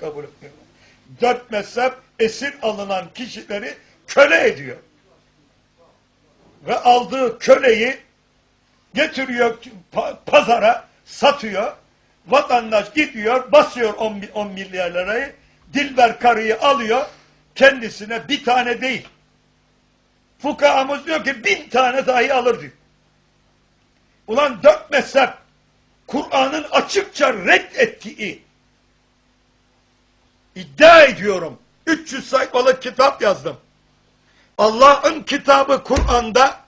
kabul etmiyorlar. Dört mezhep esir alınan kişileri köle ediyor. Ve aldığı köleyi getiriyor pa- pazara satıyor. Vatandaş gidiyor basıyor 10, bi- 10 milyar lirayı. Dilber karıyı alıyor kendisine bir tane değil. Fukahamız diyor ki bin tane dahi alır diyor. Ulan dört mezhep Kur'an'ın açıkça reddettiği iddia ediyorum. 300 sayfalık kitap yazdım. Allah'ın kitabı Kur'an'da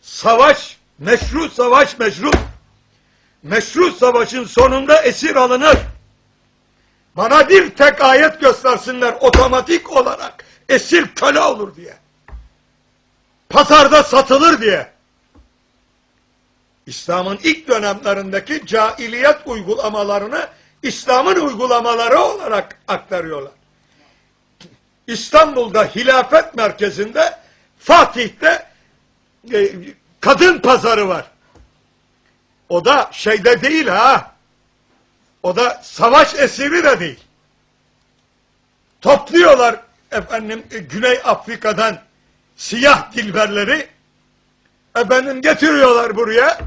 savaş, meşru savaş meşru. Meşru savaşın sonunda esir alınır. Bana bir tek ayet göstersinler otomatik olarak esir köle olur diye. Pazarda satılır diye. İslam'ın ilk dönemlerindeki cahiliyet uygulamalarını İslam'ın uygulamaları olarak aktarıyorlar. İstanbul'da hilafet merkezinde Fatih'te e, kadın pazarı var. O da şeyde değil ha. O da savaş esiri de değil. Topluyorlar efendim e, Güney Afrika'dan siyah dilberleri efendim getiriyorlar buraya.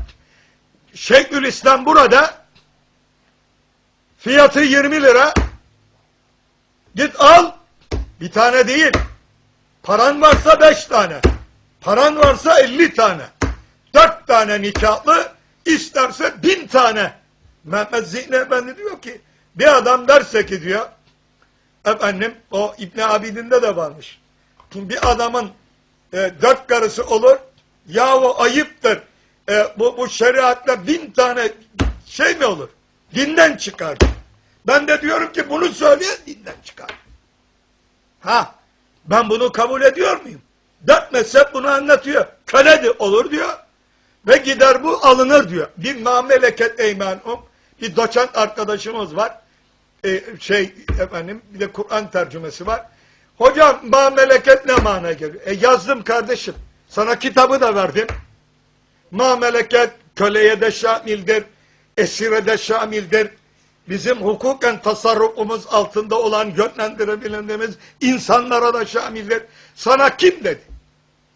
Şeyhülislam burada fiyatı 20 lira. Git al. Bir tane değil. Paran varsa 5 tane. Paran varsa 50 tane. 4 tane nikahlı isterse 1000 tane. Mehmet Zihni Efendi diyor ki bir adam derse ki diyor efendim o İbn Abidin'de de varmış. Bir adamın e, dört karısı olur. Yahu ayıptır. E, bu, bu şeriatta bin tane şey mi olur dinden çıkar ben de diyorum ki bunu söyleyen dinden çıkar ha ben bunu kabul ediyor muyum dört mezhep bunu anlatıyor köle de olur diyor ve gider bu alınır diyor bir mameleket eymanum bir doçent arkadaşımız var e, şey efendim bir de Kur'an tercümesi var Hocam ma meleket ne mana geliyor? E yazdım kardeşim. Sana kitabı da verdim. Ma meleket köleye de şamildir. Esire de şamildir. Bizim hukuken tasarrufumuz altında olan yönlendirebildiğimiz insanlara da şamildir. Sana kim dedi?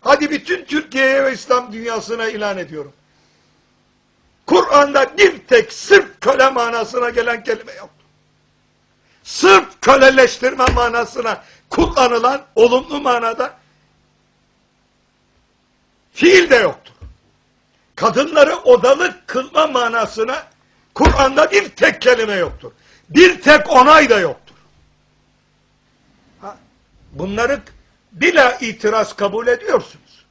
Hadi bütün Türkiye'ye ve İslam dünyasına ilan ediyorum. Kur'an'da bir tek sırf köle manasına gelen kelime yoktur. Sırf köleleştirme manasına kullanılan olumlu manada fiil de yoktur. Kadınları odalı kılma manasına Kur'an'da bir tek kelime yoktur. Bir tek onay da yoktur. Ha, bunları bila itiraz kabul ediyorsunuz.